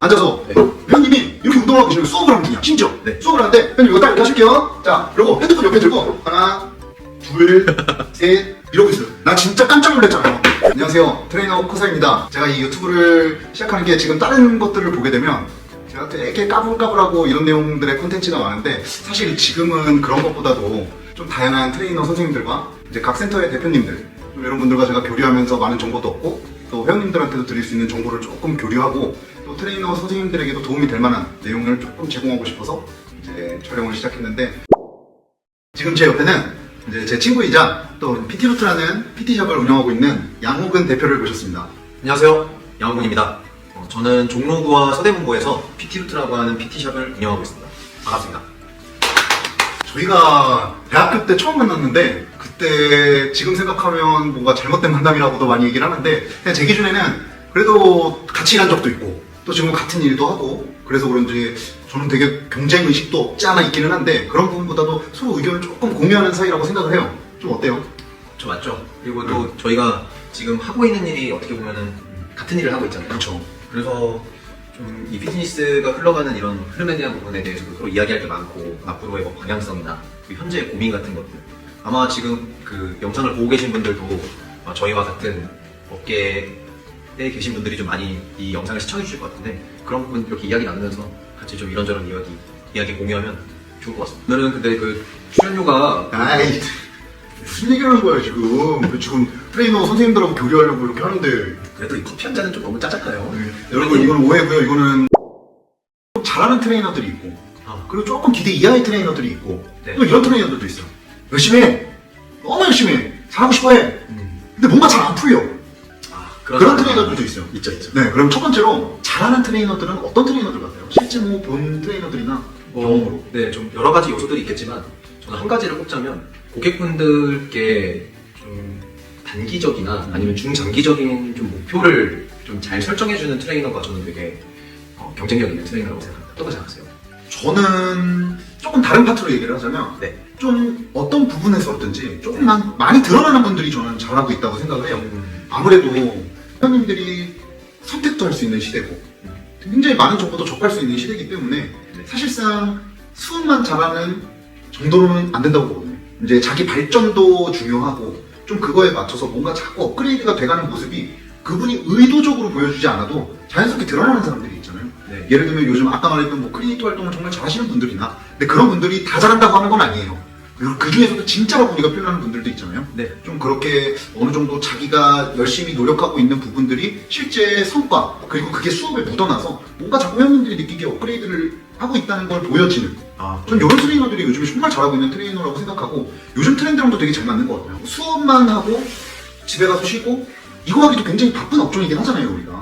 앉아서. 네. 회원님이 이렇게 운동하고 계시는 수업을 하는 중이야. 심지어. 네. 수업을 하는데 회원님 이거 딱 이렇게 하실게요. 자 그리고 핸드폰 옆에 들고 하나 둘셋 이러고 있어요. 나 진짜 깜짝 놀랐잖아요. 안녕하세요. 트레이너 코사입니다. 제가 이 유튜브를 시작하는 게 지금 다른 것들을 보게 되면 제가 되게 까불까불하고 이런 내용들의 콘텐츠가 많은데 사실 지금은 그런 것보다도 좀 다양한 트레이너 선생님들과 이제 각 센터의 대표님들 좀 이런 분들과 제가 교류하면서 많은 정보도 얻고 또 회원님들한테도 드릴 수 있는 정보를 조금 교류하고 또 트레이너 선생님들에게도 도움이 될 만한 내용을 조금 제공하고 싶어서 이제 촬영을 시작했는데 지금 제 옆에는 이제 제 친구이자 또 PT루트라는 PT샵을 운영하고 있는 양호근 대표를 모셨습니다. 안녕하세요. 양훈입니다. 어, 저는 종로구와 서대문구에서 PT루트라고 하는 PT샵을 운영하고 있습니다. 반갑습니다. 저희가 대학교 때 처음 만났는데 그때 지금 생각하면 뭔가 잘못된 만남이라고도 많이 얘기를 하는데 그냥 제 기준에는 그래도 같이 일한 적도 있고 또 지금 같은 일도 하고 그래서 그런지 저는 되게 경쟁 의식도 없지 않아 있기는 한데 그런 부분보다도 서로 의견을 조금 공유하는 사이라고 생각을 해요. 좀 어때요? 저 맞죠? 그리고 또 저희가 지금 하고 있는 일이 어떻게 보면은 같은 일을 하고 있잖아요. 그렇죠. 그래서 좀이 비즈니스가 흘러가는 이런 흐름에 대한 부분에 대해서도 서로 이야기할 게 많고 앞으로의 뭐 방향성이나 그 현재의 고민 같은 것들 아마 지금 그 영상을 보고 계신 분들도 어, 저희와 같은 업계에 계신 분들이 좀 많이 이 영상을 시청해 주실 것 같은데 그런 부분 이렇게 이야기 나누면서 같이 좀 이런저런 이야기 이야기 공유하면 좋을 것 같습니다. 오늘은 근데 그 출연료가 아이 무슨 얘기를 하는 거야 지금? 지금 트레이너 선생님들하고 교류하려고 이렇게 하는데. 그래도 이 커피 한 잔은 좀 너무 짜잖아요. 네, 여러분 이건 오해고요. 이거는 좀 잘하는 트레이너들이 있고 아, 그리고 조금 기대 이하의 트레이너들이 있고 네. 또 이런 트레이너들도 있어. 열심히 해. 너무 열심히 해. 잘하고 싶어 해. 음. 근데 뭔가 잘 안 풀려. 아 그런 트레이너들도 있어요 있죠 있죠. 네 그럼 첫 번째로 잘하는 트레이너들은 어떤 트레이너들 같아요? 실제 뭐 본 트레이너들이나 경험으로. 뭐, 네, 좀 여러 가지 요소들이 있겠지만 저는 한 가지를 꼽자면 고객분들께 좀 단기적이나 아니면 중장기적인 좀 목표를 좀 잘 설정해주는 트레이너가 저는 되게 어, 경쟁력 있는 트레이너라고 생각합니다. 어떻게 생각하세요? 저는 조금 다른 파트로 얘기를 하자면 네. 좀 어떤 부분에서든지 조금만 많이 드러나는 분들이 저는 잘하고 있다고 생각을 해요 아무래도 회원님들이 선택도 할 수 있는 시대고 굉장히 많은 정보도 접할 수 있는 시대이기 때문에 사실상 수업만 잘하는 정도로는 안 된다고 보거든요. 이제 자기 발전도 중요하고 좀 그거에 맞춰서 뭔가 자꾸 업그레이드가 돼가는 모습이 그분이 의도적으로 보여주지 않아도 자연스럽게 드러나는 사람들이 있잖아요. 네. 예를 들면 요즘 아까 말했던 뭐 크리에이터 활동을 정말 잘하시는 분들이나 근데 그런 분들이 다 잘한다고 하는 건 아니에요. 그 중에서도 진짜로 본의가 표현하는 분들도 있잖아요. 네. 좀 그렇게 어느 정도 자기가 열심히 노력하고 있는 부분들이 실제 성과 그리고 그게 수업에 묻어나서 뭔가 자꾸 회원님들이 느끼기에 업그레이드를 하고 있다는 걸 보여지는 아, 전 이런 트레이너들이 요즘에 정말 잘하고 있는 트레이너라고 생각하고 요즘 트렌드랑도 되게 잘 맞는 것 같아요 수업만 하고 집에 가서 쉬고 이거 하기도 굉장히 바쁜 업종이긴 하잖아요 우리가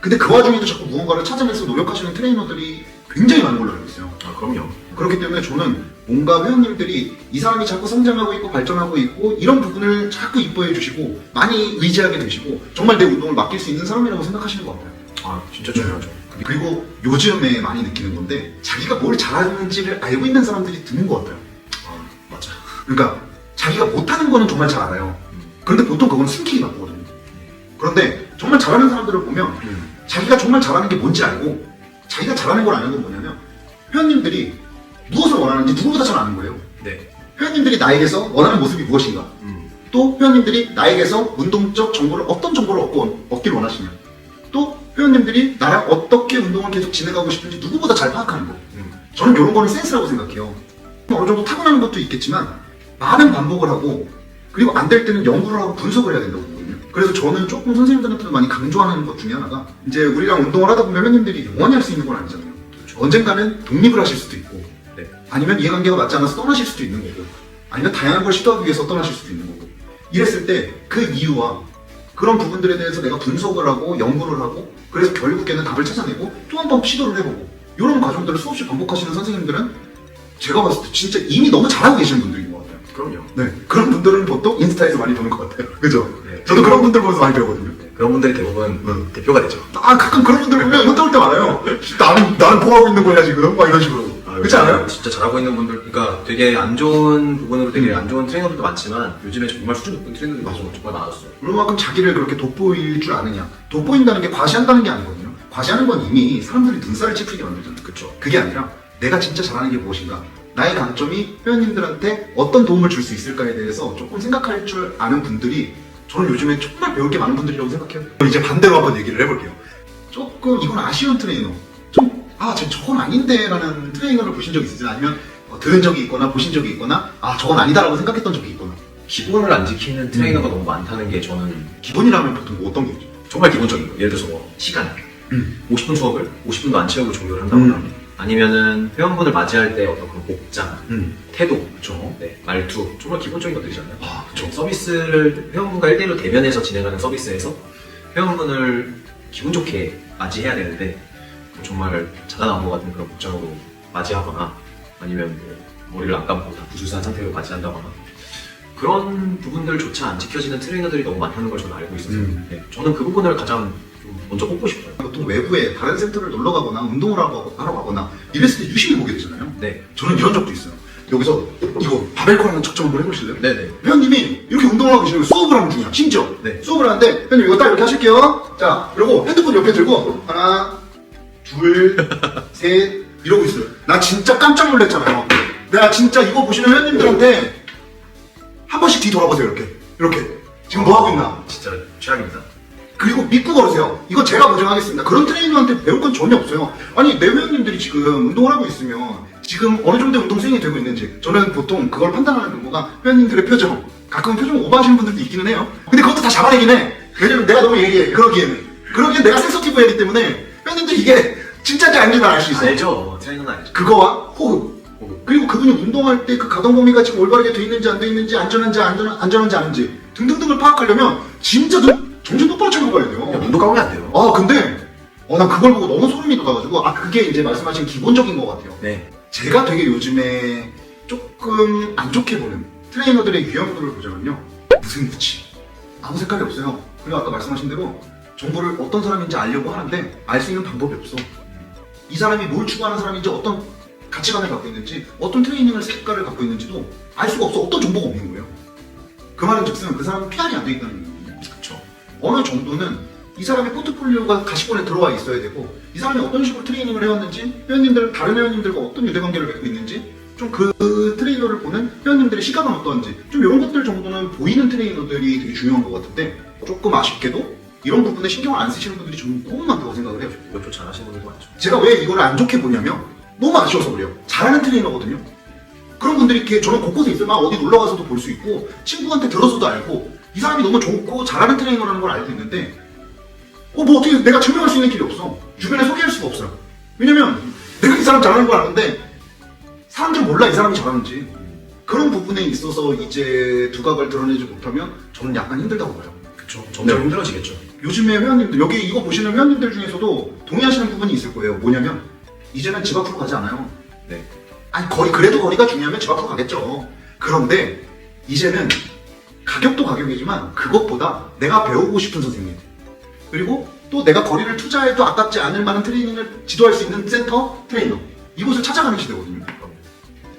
근데 그 와중에도 자꾸 무언가를 찾아내서 노력하시는 트레이너들이 굉장히 많은 걸로 알고 있어요 아 그럼요. 그렇기 때문에 저는 뭔가 회원님들이 이 사람이 자꾸 성장하고 있고 발전하고 있고 이런 부분을 자꾸 이뻐해 주시고 많이 의지하게 되시고 정말 내 운동을 맡길 수 있는 사람이라고 생각하시는 것 같아요. 아 진짜 중요하죠. 그리고 요즘에 많이 느끼는 건데 자기가 뭘 잘하는지를 알고 있는 사람들이 드는 것 같아요. 아 맞아. 그러니까 자기가 못하는 거는 정말 잘 알아요. 그런데 보통 그건 숨기기 바쁘거든요. 그런데 정말 잘하는 사람들을 보면 음. 자기가 정말 잘하는 게 뭔지 알고 자기가 잘하는 걸 아는 건 뭐냐면 회원님들이 무엇을 원하는지 누구보다 잘 아는 거예요. 네. 회원님들이 나에게서 원하는 모습이 무엇인가? 음. 또 회원님들이 나에게서 운동적 정보를 어떤 정보를 얻고 얻기를 원하시냐? 또 회원님들이 나랑 어떻게 운동을 계속 진행하고 싶은지 누구보다 잘 파악하는 거. 음. 저는 이런 거는 센스라고 생각해요. 어느 정도 타고나는 것도 있겠지만 많은 반복을 하고 그리고 안 될 때는 연구를 하고 분석을 해야 된다고 보거든요. 그래서 저는 조금 선생님들한테도 많이 강조하는 것 중에 하나가 이제 우리랑 운동을 하다 보면 회원님들이 영원히 할 수 있는 건 아니잖아요. 언젠가는 독립을 하실 수도 있고 네. 아니면 이해관계가 맞지 않아서 떠나실 수도 있는 거고 아니면 다양한 걸 시도하기 위해서 떠나실 수도 있는 거고 이랬을 때 그 이유와 그런 부분들에 대해서 내가 분석을 하고 연구를 하고 그래서 결국에는 답을 찾아내고 또 한 번 시도를 해보고 이런 과정들을 수없이 반복하시는 선생님들은 제가 봤을 때 진짜 이미 너무 잘하고 계시는 분들인 것 같아요. 그럼요. 네. 그런 분들은 보통 인스타에서 많이 보는 것 같아요. 그죠? 네. 저도 그런 분들 보면서 많이 배우거든요. 네, 그런 분들이 대부분 음. 대표가 되죠. 아, 가끔 그런 분들 보면 현타 올 때 많아요. 나는, 나는 뭐 하고 있는 거야, 지금? 막 이런 식으로. 그렇지 않아요? 진짜 잘하고 있는 분들, 그러니까 되게 안 좋은 부분으로 되게 안 좋은 트레이너들도 많지만 요즘에 정말 수준 높은 트레이너들이 맞아. 정말 많았어요. 얼마만큼 자기를 그렇게 돋보일 줄 아느냐. 돋보인다는 게 과시한다는 게 아니거든요. 과시하는 건 이미 사람들이 눈살을 찌푸리게 만들잖아요. 그쵸. 그게 아니라 내가 진짜 잘하는 게 무엇인가 나의 강점이 회원님들한테 어떤 도움을 줄 수 있을까에 대해서 조금 생각할 줄 아는 분들이 저는 요즘에 정말 배울 게 많은 분들이라고 생각해요 이제 반대로 한번 얘기를 해볼게요 조금 이건 아쉬운 트레이너 좀 아 저건 아닌데 라는 트레이너를 보신 적 있으세요? 아니면 어, 들은 적이 있거나 보신 적이 있거나 아 저건 아니다라고 생각했던 적이 있거나 기본을 안 지키는 트레이너가 너무 많다는 게 저는 기본이라면 보통 뭐 어떤 게 있죠? 정말 기본적인 거. 예를 들어서 뭐 시간. 음. 50분 수업을 50분도 안 채우고 종료를 한다거나 음. 아니면은 회원분을 맞이할 때 어떤 그런 복장, 음. 태도, 그쵸? 네, 말투 정말 기본적인 것들이잖아요. 아좀 서비스를 회원분과 1대1로 대면해서 진행하는 서비스에서 회원분을 기분 좋게 맞이해야 되는데 정말 자다 나온 것 같은 그런 복장으로 맞이하거나 아니면 뭐 머리를 안 감고 다 부수수한 상태로 맞이한다거나 그런 부분들조차 안 지켜지는 트레이너들이 너무 많다는 걸 저는 알고 있어서 음. 네, 저는 그 부분을 가장 좀 먼저 뽑고 싶어요. 보통 외부에 다른 센터를 놀러 가거나 운동을 하고, 하러 가거나 이랬을 때 유심히 보게 되잖아요. 네, 저는 이런 적도 있어요. 여기서 이거 바벨코라는 측정 한번 해보실래요? 네네. 회원님이 이렇게 운동을 하고 계시면 수업을 하는 중이야. 심지어 네. 수업을 하는데 회원님 이거 딱 이렇게 하실게요. 자, 그리고 핸드폰 옆에 들고 하나, 둘, 셋 이러고 있어요. 나 진짜 깜짝 놀랐잖아요. 내가 진짜 이거 보시는 회원님들한테 한 번씩 뒤 돌아보세요. 이렇게 이렇게 지금 뭐 하고 있나? 진짜 최악입니다. 그리고 믿고 걸으세요. 이거 제가 보증하겠습니다. 그런 트레이너한테 배울 건 전혀 없어요. 아니, 내 회원님들이 지금 운동을 하고 있으면 지금 어느 정도 운동 수행이 되고 있는지 저는 보통 그걸 판단하는 근거가 회원님들의 표정. 가끔 표정 오버하시는 분들도 있기는 해요. 근데 그것도 다 잡아내긴 해. 왜냐면 내가 너무 예리해. 그러기에는. 그러기엔 내가 센서티브이기 때문에 회원님들이 이게 진짜인지 아닌지 알수 있어요. 알죠? 트레이너는 알죠. 그거와 호흡. 호흡. 그리고 그분이 운동할 때 그 가동 범위가 지금 올바르게 돼 있는지 안 돼 있는지 안전한지 안전, 안전한지 아닌지 등등등을 파악하려면 진짜 좀 정신 똑바로 차리고 가야 돼요. 운동 가면 안 돼요. 아 근데 어 난 그걸 보고 너무 소름이 돋아가지고 아 그게 이제 말씀하신 기본적인 것 같아요. 네. 제가 되게 요즘에 조금 안 좋게 보는 트레이너들의 유형들을 보자면요 무슨 무치 아무 색깔이 없어요. 그리고 아까 말씀하신 대로 정보를 어떤 사람인지 알려고 하는데 알 수 있는 방법이 없어. 이 사람이 뭘 추구하는 사람인지 어떤 가치관을 갖고 있는지 어떤 트레이닝을 색깔을 갖고 있는지도 알 수가 없어. 어떤 정보가 없는 거예요. 그 말은 즉슨 그 사람은 PR이 안 돼 있다는 얘기예요. 그쵸. 어느 정도는 이 사람의 포트폴리오가 가시권에 들어와 있어야 되고 이 사람이 어떤 식으로 트레이닝을 해왔는지 회원님들 다른 회원님들과 어떤 유대관계를 맺고 있는지 좀 그 트레이너를 보는 회원님들의 시각은 어떤지 좀 이런 것들 정도는 보이는 트레이너들이 되게 중요한 것 같은데 조금 아쉽게도 이런 부분에 신경을 안 쓰시는 분들이 좀 너무 많다고 생각을 해요. 이것도 잘하시는 분들도 많죠. 제가 왜 이거를 안 좋게 보냐면 너무 아쉬워서 그래요. 잘하는 트레이너거든요. 그런 분들이 이렇게 저는 곳곳에 있을 만 어디 놀러 가서도 볼 수 있고 친구한테 들어서도 알고 이 사람이 너무 좋고 잘하는 트레이너라는 걸 알고 있는데 어 뭐 어떻게 내가 증명할 수 있는 길이 없어. 주변에 소개할 수가 없어요. 왜냐면 내가 이 사람 잘하는 걸 아는데 사람들은 몰라 이 사람이 잘하는지 그런 부분에 있어서 이제 두각을 드러내지 못하면 저는 약간 힘들다고 봐요. 그쵸. 점점 네. 힘들어지겠죠. 요즘에 회원님들 여기 이거 보시는 회원님들 중에서도 동의하시는 부분이 있을 거예요. 뭐냐면 이제는 집 앞으로 가지 않아요. 네. 아니 거리 그래도 거리가 중요하면 집 앞으로 가겠죠. 그런데 이제는 가격도 가격이지만 그것보다 내가 배우고 싶은 선생님 그리고 또 내가 거리를 투자해도 아깝지 않을 만한 트레이닝을 지도할 수 있는 센터 트레이너 이곳을 찾아가는 시대거든요.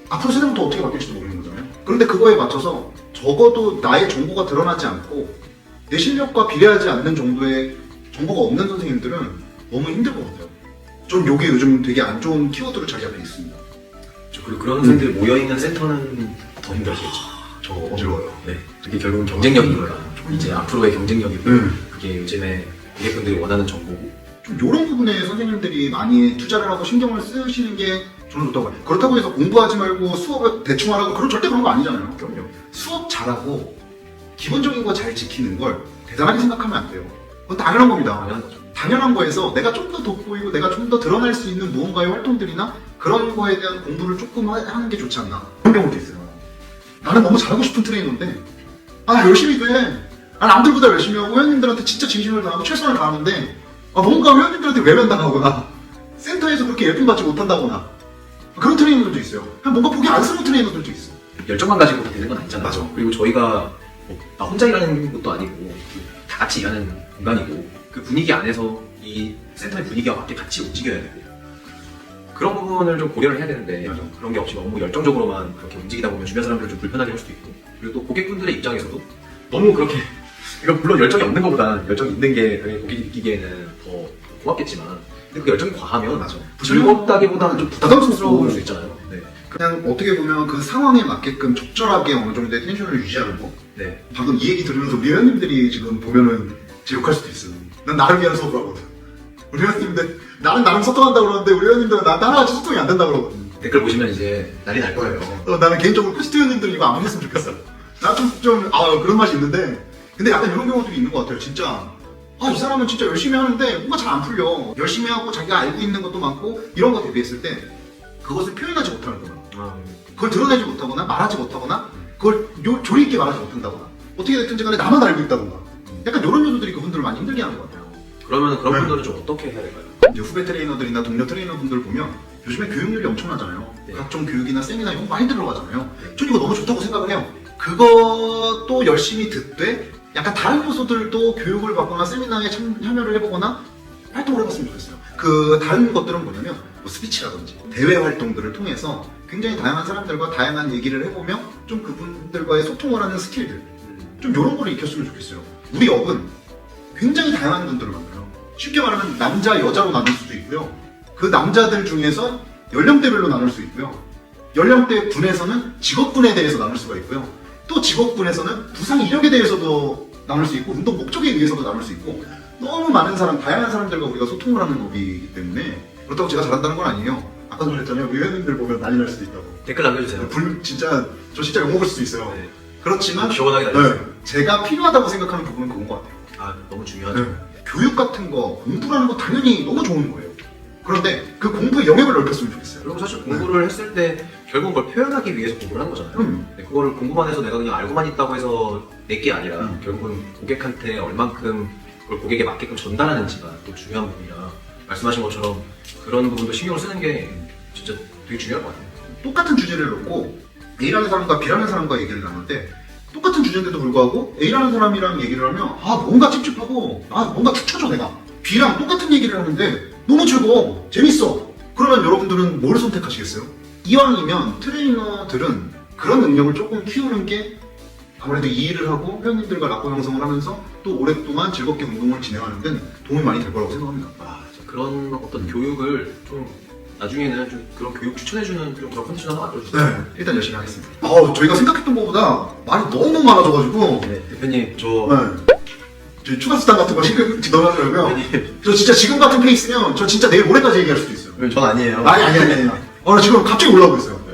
앞으로 세상은 또 어떻게 바뀔지도 모르는 거잖아요. 그런데 그거에 맞춰서 적어도 나의 정보가 드러나지 않고 내 실력과 비례하지 않는 정도의 정보가 없는 선생님들은 너무 힘들 것 같아요. 좀 요게 요즘 되게 안 좋은 키워드로 자리 잡혀 있습니다. 저 그리고 그런 학생들이 모여있는 센터는 더 힘들겠죠. 저 어지러워요. 네. 그게 결국은 경쟁력이니까. 이제 앞으로의 경쟁력이고, 음. 그게 요즘에 고객분들이 원하는 정보고. 좀 이런 부분에 선생님들이 많이 투자를 하고 신경을 쓰시는 게 저는 좋다고 봐요. 그렇다고 해서 공부하지 말고 수업을 대충 하라고 그런 절대 그런 거 아니잖아요. 그럼요. 수업 잘하고 기본적인 거 잘 지키는 걸 대단하게 생각하면 안 돼요. 그건 당연한 겁니다. 당연한 거죠. 당연한 거에서 내가 좀 더 돋보이고 내가 좀 더 드러날 수 있는 무언가의 활동들이나 그런 거에 대한 공부를 조금 하- 하는 게 좋지 않나 그런 경우도 있어요 나는 너무 잘하고 싶은 트레이너인데 아 열심히 돼 나는 남들보다 열심히 하고 회원님들한테 진짜 진심을 다하고 최선을 다하는데 아, 뭔가 회원님들한테 외면당하거나 센터에서 그렇게 예쁨 받지 못한다거나 그런 트레이너들도 있어요 그냥 뭔가 보기 안쓰러운 트레이너들도 있어 열정만 가지고 되는 건 아니잖아요. 맞아. 그리고 저희가 뭐, 나 혼자 일하는 것도 아니고 다 같이 일하는 공간이고 그 분위기 안에서 이 센터의 분위기와 맞게 같이 움직여야 되고 그런 부분을 좀 고려를 해야 되는데. 그런 게 없이 너무 열정적으로만 그렇게 움직이다 보면 주변 사람들 좀 불편하게 할 수도 있고 그리고 또 고객분들의 입장에서도 너무 그렇게 이거 물론 열정이 없는 것보다 열정이 있는 게 고객이 느끼기에는 더 고맙겠지만 근데 그 열정이 과하면 맞아. 즐겁다기보다는 좀 부담스러울. 수 있잖아요. 네. 그냥 어떻게 보면 그 상황에 맞게끔 적절하게 어느 정도의 텐션을 유지하는 거. 네. 방금 이 얘기 들으면서 우리 회원님들이 지금 보면은 제 욕할 수도 있어요. 난 나를 위한 수업을 하거든. 우리 회원님들 나는 나름 소통한다고 그러는데 우리 회원님들은 나 따라같이 소통이 안 된다고 그러거든. 댓글 보시면 이제 난리 날 거예요. 어, 나는 개인적으로 코스트 회원님들 이거 안 보셨으면 좋겠어. 나 좀 좀, 아, 그런 맛이 있는데. 근데 약간 이런 경우들이 있는 것 같아요, 진짜. 아, 이 사람은 진짜 열심히 하는데 뭔가 잘 안 풀려. 열심히 하고 자기가 알고 있는 것도 많고 이런 거 대비했을 때 그것을 표현하지 못하는 거야. 아, 그걸 드러내지 못하거나 말하지 못하거나 그걸 요, 조리 있게 말하지 못한다거나 어떻게 됐든지 간에 나만 알고 있다거나 약간 이런 요소들이 그분들을 많이 힘들게 하는 것 같아요. 그러면 그런 네. 분들은 좀 어떻게 해야 될까요? 이제 후배 트레이너들이나 동료 트레이너분들 보면 요즘에 교육률이 엄청나잖아요. 네. 각종 교육이나 세미나 이런 거 많이 들어가잖아요. 전 이거 너무 좋다고 생각을 해요. 그것도 열심히 듣되 약간 다른 요소들도 교육을 받거나 세미나에 참, 참여를 해보거나 활동을 해봤으면 좋겠어요. 그 다른 것들은 뭐냐면 뭐 스피치라든지 대외 활동들을 통해서 굉장히 다양한 사람들과 다양한 얘기를 해보며 좀 그분들과의 소통을 하는 스킬들 좀 이런 거를 익혔으면 좋겠어요. 우리 업은 굉장히 다양한 분들을 만나요. 쉽게 말하면 남자, 여자로 나눌 수도 있고요. 그 남자들 중에서 연령대별로 나눌 수 있고요. 연령대 분에서는 직업군에 대해서 나눌 수가 있고요. 또 직업군에서는 부상 이력에 대해서도 나눌 수 있고 운동 목적에 의해서도 나눌 수 있고 너무 많은 사람, 다양한 사람들과 우리가 소통을 하는 법이기 때문에 그렇다고 제가 잘한다는 건 아니에요. 아까도 그랬잖아요. 우리 회원님들 보면 난리 날 수도 있다고. 댓글 남겨주세요. 불, 진짜 저 진짜 욕먹을 수도 있어요. 네. 그렇지만 시원하게. 네, 제가 필요하다고 생각하는 부분은 그건 것 같아요. 아, 너무 중요하죠. 네. 교육 같은 거, 공부라는 거 당연히 너무 좋은 거예요. 그런데 그 공부의 영역을 넓혔으면 좋겠어요. 그리고 사실 공부를 했을 때 결국은 그걸 표현하기 위해서 공부를 한 거잖아요. 그럼요. 네, 그거를 공부만 해서 내가 그냥 알고만 있다고 해서 내 게 아니라 음. 결국은 고객한테 얼만큼 그걸 고객에 맞게끔 전달하는지가 또 중요한 부분이라 말씀하신 것처럼 그런 부분도 신경을 쓰는 게 진짜 되게 중요할 것 같아요. 똑같은 주제를 놓고 A라는 사람과 B라는 사람과 얘기를 때 똑같은 주제인데도 불구하고 A라는 사람이랑 얘기를 하면 아 뭔가 찝찝하고 아 뭔가 축 처져 내가 B랑 똑같은 얘기를 하는데 너무 즐거워 재밌어 그러면 여러분들은 뭘 선택하시겠어요? 이왕이면 트레이너들은 그런 능력을 조금 키우는 게 아무래도 이 일을 하고 회원님들과 라포 형성을 하면서 또 오랫동안 즐겁게 운동을 진행하는 데는 도움이 많이 될 거라고 생각합니다. 아, 그런 어떤 교육을 좀 나중에는 좀 그런 교육 추천해주는 좀 그런 컨디션 하나 만들어주세요. 네, 일단 열심히 하겠습니다. 어, 저희가 생각했던 것보다 말이 너무 많아져가지고 네, 대표님 저 네. 저희 추가 수당 같은 거 신경. 대표님 저 진짜 지금 같은 페이스면 저 진짜 내일 모레까지 얘기할 수도 있어요. 전 아니에요. 아니 아니 아니 아니. 어, 나 지금 갑자기 올라오고 있어요.